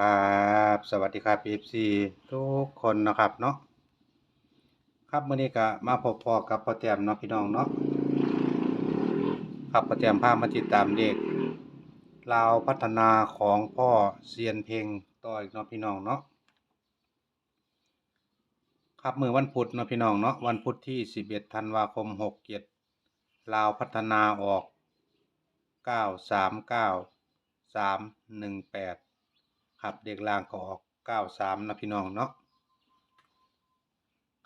ครับสวัสดีครับ FC ทุกคนนะครับเนาะครับมื้อนี้ก็มาพบพอกับพ่อแต้มเนาะพี่น้องเนาะครับพ่อแต้มพามาติดตามเลขลาวพัฒนาของพ่อเซียนเพลงต่ออีกเนาะพี่น้องเนาะครับมือวันพุธเนาะพี่น้องเนาะวันพุธที่ 11ธันวาคม67ลาวพัฒนาออก 939 318 ครับเด็กล่างก็ออก93นะพี่น้องเนาะ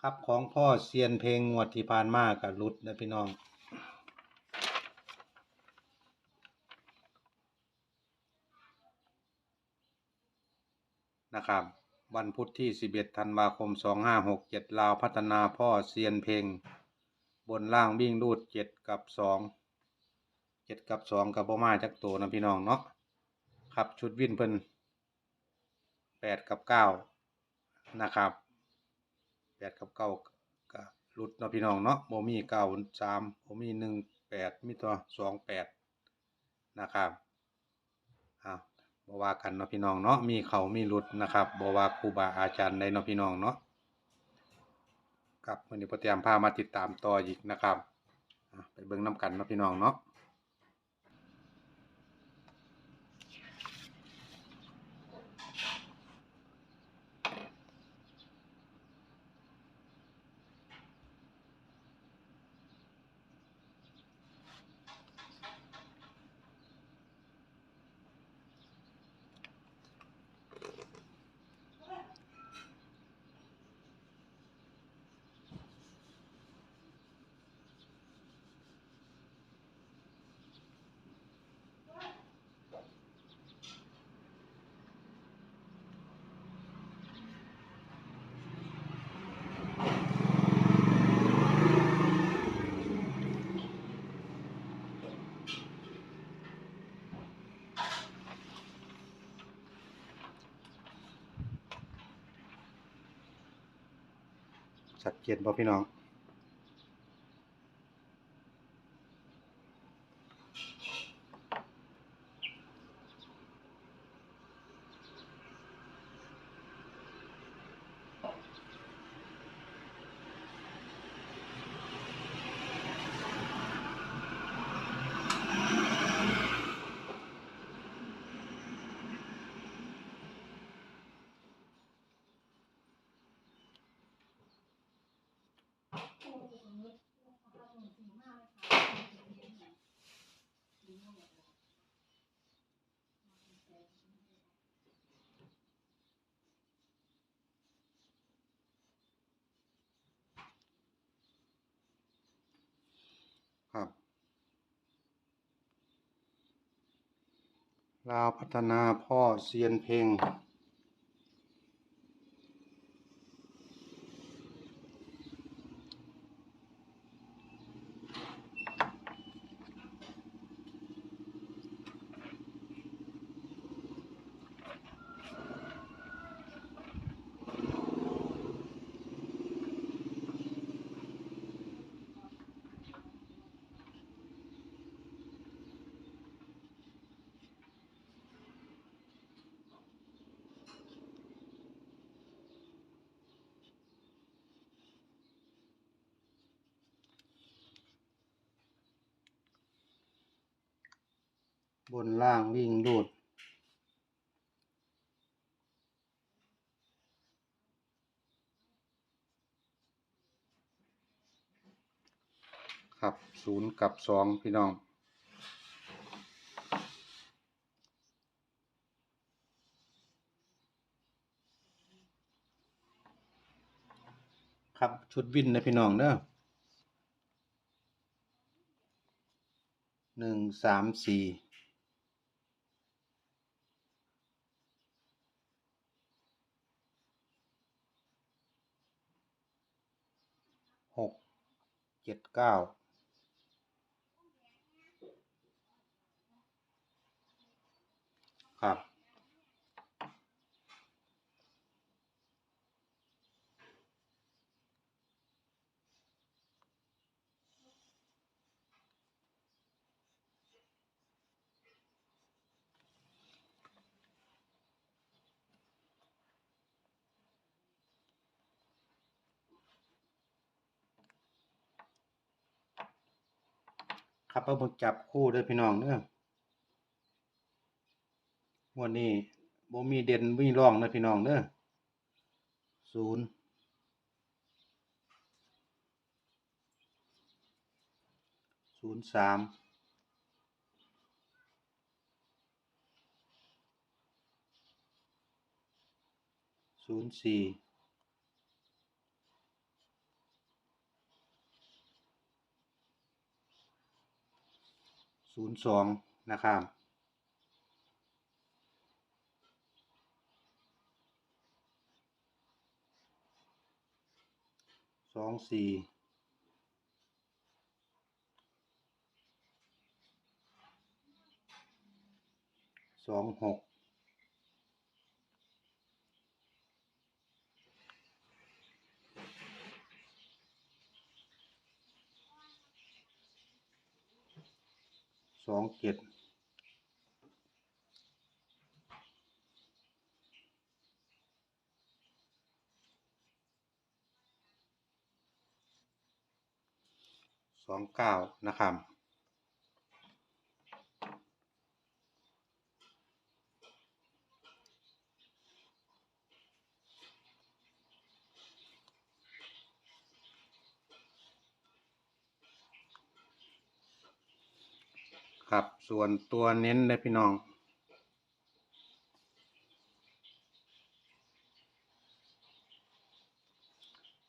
ครับของพ่อเซียนเพลงงวดที่ผ่านมากับรุดนะพี่น้องนะครับวันพุธที่ 11 ธันวาคม 2567 ลาวพัฒนาพ่อเซียนเพลง บนล่างวิ่งรูด 7 กับ 2 7 กับ 2 กับบ่มาจักตัวนะพี่น้องเนาะครับชุดวิ่นเพิ่น แปดกับเก้านะครับแปดกับเก้าก็รุดเนาะพี่น้องเนาะโมมีเก้าสามโมมีหนึ่งแปดมีตัวสองแปดนะครับอ้าวบว่ากันเนาะพี่น้องเนาะมีเขามีรุดนะครับบว่าครูบาอาจารย์ใดเนาะพี่น้องเนาะครับวันนี้พอเตรียมพามาติดตามต่ออีกนะครับไปเบิ่งน้ำกันเนาะพี่น้องเนาะ ชัดเจนป่ะพี่น้อง ลาวพัฒนาพ่อเซียนเพลง บนล่างวิ่งรูดครับศูนย์กับสองพี่น้องครับ ชุดวินนะพี่น้องเด้อหนึ่งสามสี่ หกเจ็ดเก้าครับ ครับเอามาจับคู่เด้อพี่น้องเด้อวันนี้บ่มีเด่นบ่มีร่องเด้อพี่น้องเด้อศูนย์ศูนย์สามศูนย์สี่ ศูนย์สองนะครับสองสี่สองหก เจ็ดสองเก้านะครับ ครับ ส่วนตัวเน้นเลยพี่น้อง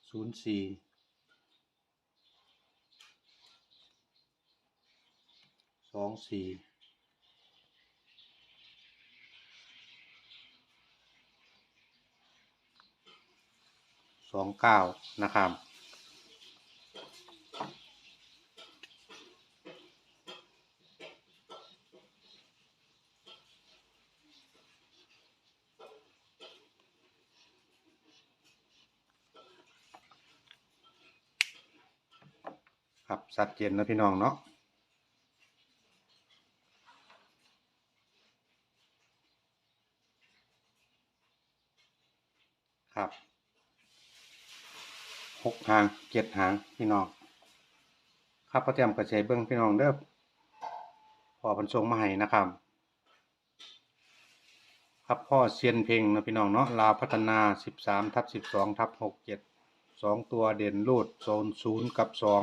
ศูนย์สี่สองสี่สองเก้านะครับ ครับชัดเจนนะพี่น้องเนาะครับหกหางเจ็ดหางพี่น้องครับพระเตรียมกระเฉยเบิ้องพี่น้องเด้อพอพันทรงมาให้นะครับ ครับพ่อเซียนเพลงนะพี่น้องเนาะลาวพัฒนาสิบสามทับสิบสองทับหกเจ็ดสองตัวเด่นรูดโซนศูนย์กับสอง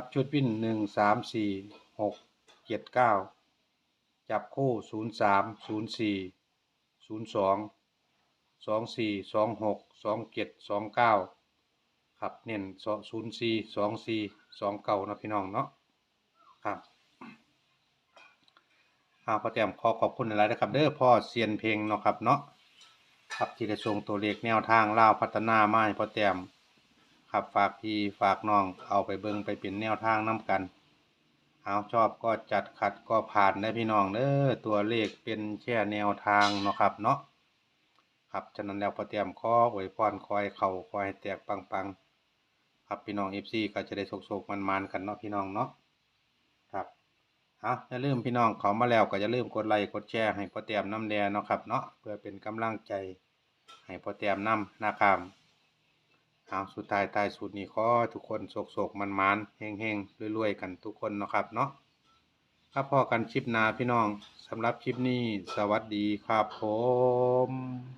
ครับชุดวิ่นหนึ่งสามสี่หกเจ็ดเก้าจับคู่ศูนย์สามศูนย์สี่ศูนย์สองสองสี่สองหกสองเจ็ดสองเก้าครับเน้นศูนย์สี่สองสี่สองเก้านะพี่น้องเนาะครับอาพ่อแต้มขอขอบคุณหลายนะครับเด้อพ่อเซียนเพลงเนาะครับเนาะครับที่ได้ส่งตัวเลขแนวทางล่าวพัฒนามาให้พ่อแต้ม ครับฝากพี่ฝากน้องเอาไปเบิ่งไปเป็นแนวทางนํกัน เอาชอบก็จัดขัดก็ผ่านได้พี่น้องเด้อตัวเลขเป็นแค่แนวทางเนาะครับเนาะครับฉะนั้นแล้วพอเตรียมข้ออวยพรคอยเข่าคอยแตกปังๆครับพี่น้อง FC ก็จะได้โศกๆมันๆกันเนาะพี่น้องเนาะครับเอาอย่าลืมพี่น้องเขามาแล้วก็อย่าลืมกดไลค์กดแชร์ให้พอเตรียมน้ำแดงเนาะครับเนาะเพื่อเป็นกำลังใจให้พอเตรียมน้ำนะครับ เอาสุดท้ายตายสุดนี้ขอทุกคนโศกโศกมันมันเฮงๆรวยๆ กันทุกคนเนาะครับเนาะถ้าพอกันชิปนาพี่น้องสำหรับคลิปนี้ สวัสดีครับผม